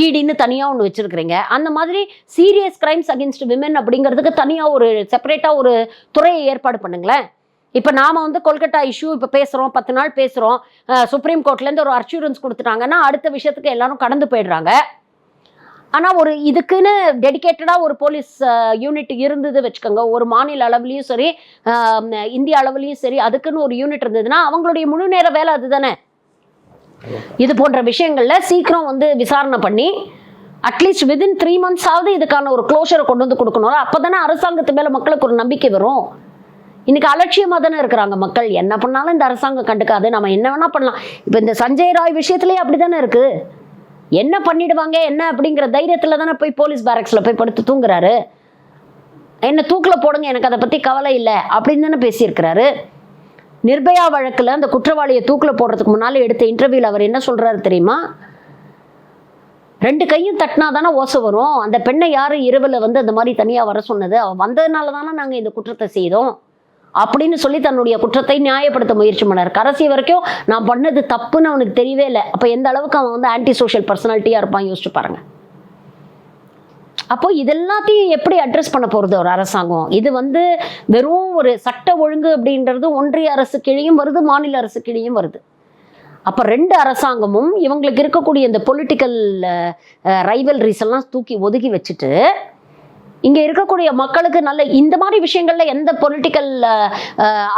ஈடின்னு தனியாக ஒன்று வச்சுருக்கிறீங்க. அந்த மாதிரி சீரியஸ் கிரைம்ஸ் அகேன்ஸ்ட் விமன் அப்படிங்கிறதுக்கு தனியாக ஒரு செப்பரேட்டாக ஒரு துறையை ஏற்பாடு பண்ணுங்களேன். இப்போ நாம வந்து கொல்கட்டா இஷ்யூ இப்போ பேசுகிறோம் பத்து நாள் பேசுகிறோம் சுப்ரீம் கோர்ட்லேருந்து ஒரு அர்ச்சூரன்ஸ் கொடுத்துட்டாங்கன்னா அடுத்த விஷயத்துக்கு எல்லாரும் கடந்து போயிடுறாங்க. ஆனால் ஒரு இதுக்குன்னு டெடிகேட்டடாக ஒரு போலீஸ் யூனிட் இருந்தது வச்சுக்கோங்க. ஒரு மாநில அளவுலேயும் சரி இந்திய அளவுலேயும் சரி அதுக்குன்னு ஒரு யூனிட் இருந்ததுன்னா அவங்களுடைய முழு நேர வேலை அதுதானே. இது போன்ற விஷயங்கள்ல சீக்கிரம் வந்து விசாரணை பண்ணி அட்லீஸ்ட் விதின் த்ரீ மந்த்ஸ் ஆகுது இதுக்கான ஒரு க்ளோஷரை கொண்டு வந்து கொடுக்கணும். அப்போதானே அரசாங்கத்து மேலே மக்களுக்கு ஒரு நம்பிக்கை வரும். இன்னைக்கு அலட்சியமாக தானே இருக்கிறாங்க மக்கள். என்ன பண்ணாலும் இந்த அரசாங்கம் கண்டுக்காது. நம்ம என்ன வேணால் பண்ணலாம். இப்போ இந்த சஞ்சய் ராய் விஷயத்துலேயே அப்படி தானே இருக்குது என்ன பண்ணிடுவாங்க? என்ன அப்படிங்கிற தைரியத்தில் தானே போய் போலீஸ் பேரக்ஸில் போய் படுத்து தூங்குறாரு? என்ன தூக்கில் போடுங்க எனக்கு அதை பற்றி கவலை இல்லை அப்படின்னு தானே பேசியிருக்கிறாரு. நிர்பயா வழக்கில் அந்த குற்றவாளியை தூக்கில் போடுறதுக்கு முன்னால் எடுத்த இன்டர்வியூவில் அவர் என்ன சொல்கிறாரு தெரியுமா? ரெண்டு கையும் தட்டினா தானே ஓசை வரும். அந்த பெண்ணை யார்? இரவில் வந்து அந்த மாதிரி தனியாக வர சொன்னது. அவள் வந்ததுனால தானே நாங்கள் இந்த குற்றத்தை செய்தோம். அப்படின்னு சொல்லி தன்னுடைய குற்றத்தை நியாயப்படுத்த முயற்சி பண்ணார். கடைசி வரைக்கும் நான் பண்ணது தப்புன்னு அவனுக்கு தெரியவே இல்லை. அப்போ எந்த அளவுக்கு அவன் வந்து ஆன்டி சோஷியல் பர்சனாலிட்டியாக இருப்பான் யோசிச்சு பாருங்க. அப்போ இதெல்லாத்தையும் எப்படி அட்ரஸ் பண்ண போகிறது ஒரு அரசாங்கம்? இது வந்து வெறும் ஒரு சட்ட ஒழுங்கு அப்படின்றது ஒன்றிய அரசு கீழேயும் வருது மாநில அரசு கீழேயும் வருது. அப்போ ரெண்டு அரசாங்கமும் இவங்களுக்கு இருக்கக்கூடிய இந்த பொலிட்டிக்கல் ரைவல்ரிஸ் எல்லாம் தூக்கி ஒதுக்கி வச்சுட்டு இங்கே இருக்கக்கூடிய மக்களுக்கு நல்ல இந்த மாதிரி விஷயங்களில் எந்த பொலிட்டிக்கல்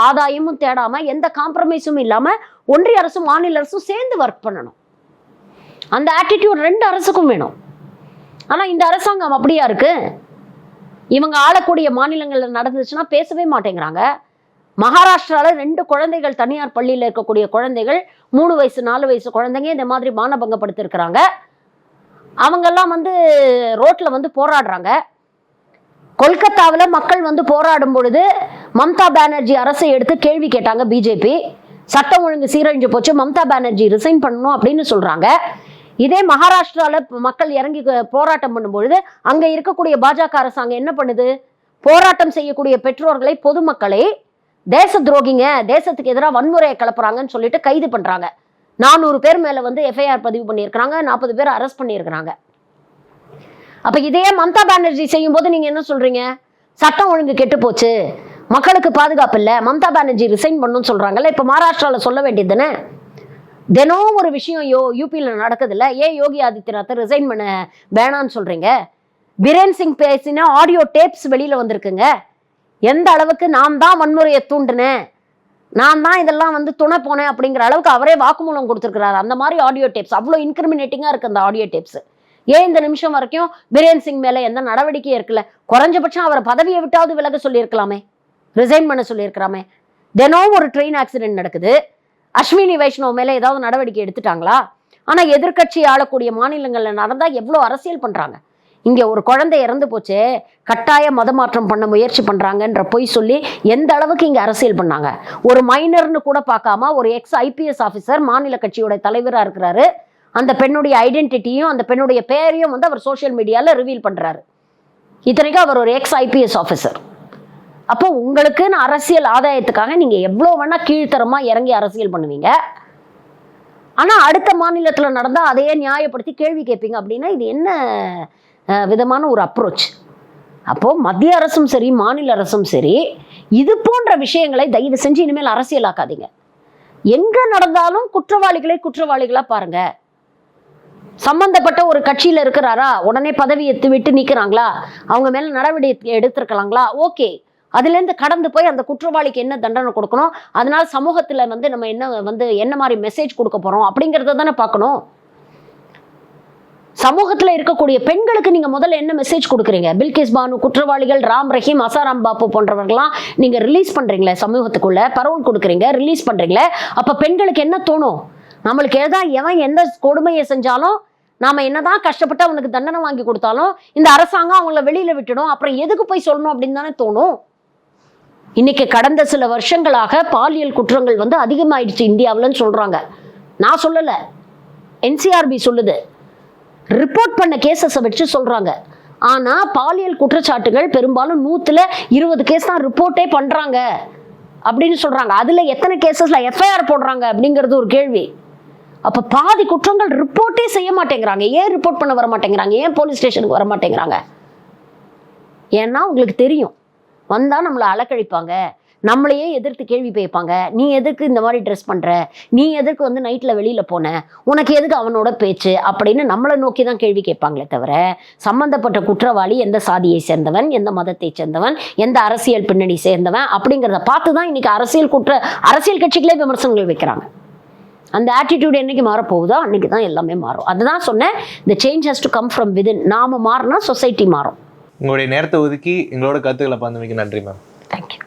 ஆதாயமும் தேடாமல் எந்த காம்ப்ரமைஸும் இல்லாமல் ஒன்றிய அரசும் மாநில அரசும் சேர்ந்து ஒர்க் பண்ணணும். அந்த ஆட்டிடியூட் ரெண்டு அரசுக்கும் வேணும். ஆனால் இந்த அரசாங்கம் அப்படியா இருக்கு? இவங்க ஆளக்கூடிய மாநிலங்களில் நடந்துச்சுன்னா பேசவே மாட்டேங்கிறாங்க. மகாராஷ்டிராவில் ரெண்டு குழந்தைகள் தனியார் பள்ளியில் இருக்கக்கூடிய குழந்தைகள் மூணு வயசு நாலு வயசு குழந்தைங்க இந்த மாதிரி மானபங்கப்படுத்திருக்கிறாங்க அவங்கெல்லாம் வந்து ரோட்டில் வந்து போராடுறாங்க. கொல்கத்தாவில் மக்கள் வந்து போராடும் பொழுது மம்தா பானர்ஜி அரசை எடுத்து கேள்வி கேட்டாங்க பிஜேபி சட்டம் ஒழுங்கு சீரழிஞ்சு போச்சு மம்தா பானர்ஜி ரிசைன் பண்ணணும் அப்படின்னு சொல்றாங்க. இதே மகாராஷ்டிராவில் மக்கள் இறங்கி போராட்டம் பண்ணும்பொழுது அங்கே இருக்கக்கூடிய பாஜக அரசாங்கம் என்ன பண்ணுது? போராட்டம் செய்யக்கூடிய பெற்றோர்களை பொதுமக்களை தேச துரோகிங்க தேசத்துக்கு எதிராக வன்முறையை கிளப்புறாங்கன்னு சொல்லிட்டு கைது பண்ணுறாங்க நானூறு பேர் மேலே வந்து எஃப்ஐஆர் பதிவு பண்ணியிருக்கிறாங்க நாற்பது பேர் அரெஸ்ட் பண்ணியிருக்கிறாங்க. அப்ப இதையே மம்தா பானர்ஜி செய்யும் போது நீங்க என்ன சொல்றீங்க? சட்டம் ஒழுங்கு கெட்டு போச்சு. மக்களுக்கு பாதுகாப்பு இல்லை. மம்தா பானர்ஜி ரிசைன் பண்ணணும்னு சொல்றாங்கல்ல. இப்ப மகாராஷ்டிராவில் சொல்ல வேண்டியது தானே? தினம் ஒரு விஷயம் யோ யூபியில் நடக்குதுல்ல ஏன் யோகி ஆதித்யநாத்தை ரிசைன் பண்ண வேணான்னு சொல்றீங்க? பிரேன் சிங் பேசின ஆடியோ டேப்ஸ் வெளியில வந்திருக்குங்க. எந்த அளவுக்கு நான் தான் வன்முறையை தூண்டினேன்? நான் தான் இதெல்லாம் வந்து துணை போனேன் அப்படிங்கிற அளவுக்கு அவரே வாக்குமூலம் கொடுத்துருக்கிறாரு. அந்த மாதிரி ஆடியோ டேப்ஸ் அவ்வளோ இன்கிரிமினேட்டிங்காக இருக்குது அந்த ஆடியோ டேப்ஸ் ஏன் இந்த நிமிஷம் வரைக்கும் பிரேன் சிங் மேலே எந்த நடவடிக்கையும் இருக்குல்ல குறைஞ்சபட்சம் அவரை பதவியை விட்டாவது விலக சொல்லியிருக்கலாமே. ரிசைன் பண்ண சொல்லியிருக்கலாமே. தினம் ஒரு ட்ரெயின் ஆக்சிடென்ட் நடக்குது. அஸ்வினி வைஷ்ணவ் மேலே ஏதாவது நடவடிக்கை எடுத்துட்டாங்களா? ஆனால் எதிர்க்கட்சி ஆளக்கூடிய மாநிலங்களில் நடந்தால் எவ்வளோ அரசியல் பண்ணுறாங்க இங்கே ஒரு குழந்தை இறந்து போச்சு. கட்டாய மதமாற்றம் பண்ண முயற்சி பண்ணுறாங்கன்ற பொய் சொல்லி எந்த அளவுக்கு இங்கே அரசியல் பண்ணாங்க? ஒரு மைனர்னு கூட பார்க்காம ஒரு எக்ஸ் ஐபிஎஸ் ஆஃபீஸர் மாநில கட்சியோட தலைவராக இருக்கிறாரு. அந்த பெண்ணுடைய ஐடென்டிட்டியும் அந்த பெண்ணுடைய பேரையும் வந்து அவர் சோஷியல் மீடியாவில் ரிவீல் பண்ணுறாரு இத்தனைக்கும் அவர் ஒரு எக்ஸ் ஐபிஎஸ் ஆஃபீஸர் அப்போ உங்களுக்குன்னு அரசியல் ஆதாயத்துக்காக நீங்கள் எவ்வளோ வேணால் கீழ்த்தரமாக இறங்கி அரசியல் பண்ணுவீங்க. ஆனால் அடுத்த மாநிலத்தில் நடந்தால் அதையே நியாயப்படுத்தி கேள்வி கேட்பீங்க அப்படின்னா இது என்ன விதமான ஒரு அப்ரோச் அப்போது மத்திய அரசும் சரி மாநில அரசும் சரி இது போன்ற விஷயங்களை தயவு செஞ்சு இனிமேல் அரசியலாக்காதீங்க. எங்கே நடந்தாலும் குற்றவாளிகளை குற்றவாளிகளாக பாருங்கள் சம்பந்தப்பட்ட ஒரு கட்சியில் இருக்கிறாரா? உடனே பதவி எத்து விட்டு நிற்கிறாங்களா அவங்க மேலே நடவடிக்கை எடுத்திருக்கலாங்களா? ஓகே. அதுலேருந்து கடந்து போய் அந்த குற்றவாளிக்கு என்ன தண்டனை கொடுக்கணும்? அதனால சமூகத்தில் வந்து நம்ம என்ன வந்து என்ன மாதிரி மெசேஜ் கொடுக்க போகிறோம் அப்படிங்கிறத தானே பார்க்கணும். சமூகத்தில் இருக்கக்கூடிய பெண்களுக்கு நீங்கள் முதல்ல என்ன மெசேஜ் கொடுக்குறீங்க? பில்கிஸ் பானு குற்றவாளிகள் ராம் ரஹீம் அசாராம் பாப்பு போன்றவர்கள்லாம் நீங்கள் ரிலீஸ் பண்ணுறீங்களே சமூகத்துக்குள்ளே? பரவல் கொடுக்குறீங்க ரிலீஸ் பண்ணுறீங்களே அப்போ பெண்களுக்கு என்ன தோணும்? நம்மளுக்கு ஏதா எவன் எந்த கொடுமையை செஞ்சாலும் நாம என்னதான் கஷ்டப்பட்டு அவனுக்கு தண்டனை வாங்கி கொடுத்தாலும் இந்த அரசாங்கம் அவங்கள வெளியில விட்டுடும். அப்புறம் எதுக்கு போய் சொல்லணும் அப்படின்னு தானே தோணும். இன்னைக்கு கடந்த சில வருஷங்களாக பாலியல் குற்றங்கள் வந்து அதிகமாயிடுச்சு இந்தியாவிலன்னு சொல்றாங்க. நான் சொல்லல. என்சிஆர்பி சொல்லுது. ரிப்போர்ட் பண்ண கேசஸை வச்சு சொல்றாங்க. ஆனா பாலியல் குற்றச்சாட்டுகள் பெரும்பாலும் நூத்துல இருபது கேஸ் தான் ரிப்போர்ட்டே பண்றாங்க. அப்படின்னு சொல்றாங்க. அதுல எத்தனை கேசஸ்ல எஃப்ஐஆர் போடுறாங்க அப்படிங்கிறது ஒரு கேள்வி. அப்ப பாதி குற்றங்கள் ரிப்போர்ட்டே செய்ய மாட்டேங்கிறாங்க. ஏன் ரிப்போர்ட் பண்ண வர மாட்டேங்கிறாங்க? ஏன் போலீஸ் ஸ்டேஷனுக்கு வர மாட்டேங்கிறாங்க? ஏன்னா உங்களுக்கு தெரியும். வந்தா நம்மளை அலக்கழிப்பாங்க. நம்மளையே எதிர்த்து கேள்வி கேட்பாங்க நீ எதுக்கு இந்த மாதிரி ட்ரெஸ் பண்ணுற நீ எதுக்கு வந்து நைட்டில் வெளியில் போன? உனக்கு எதுக்கு அவனோட பேச்சு? அப்படின்னு நம்மளை நோக்கி தான் கேள்வி கேட்பாங்களே தவிர சம்மந்தப்பட்ட குற்றவாளி எந்த சாதியை சேர்ந்தவன் எந்த மதத்தை சேர்ந்தவன் எந்த அரசியல் பின்னணி சேர்ந்தவன் அப்படிங்கிறத பார்த்து தான் இன்னைக்கு அரசியல் குற்ற அரசியல் கட்சிகளே விமர்சனங்கள் வைக்கிறாங்க. அந்த ஆட்டிடியூட் என்னைக்கு மாறப்போகுதோ அன்னைக்கு தான் எல்லாமே மாறும். அதுதான் சொன்னேன் இந்த change has to come from within நாம மாறினா சொசைட்டி மாறும். உங்களுடைய நேரத்தை ஒதுக்கி எங்களோட கருத்துக்களை பகிர்ந்தமைக்கு நன்றி மேம் தேங்க்யூ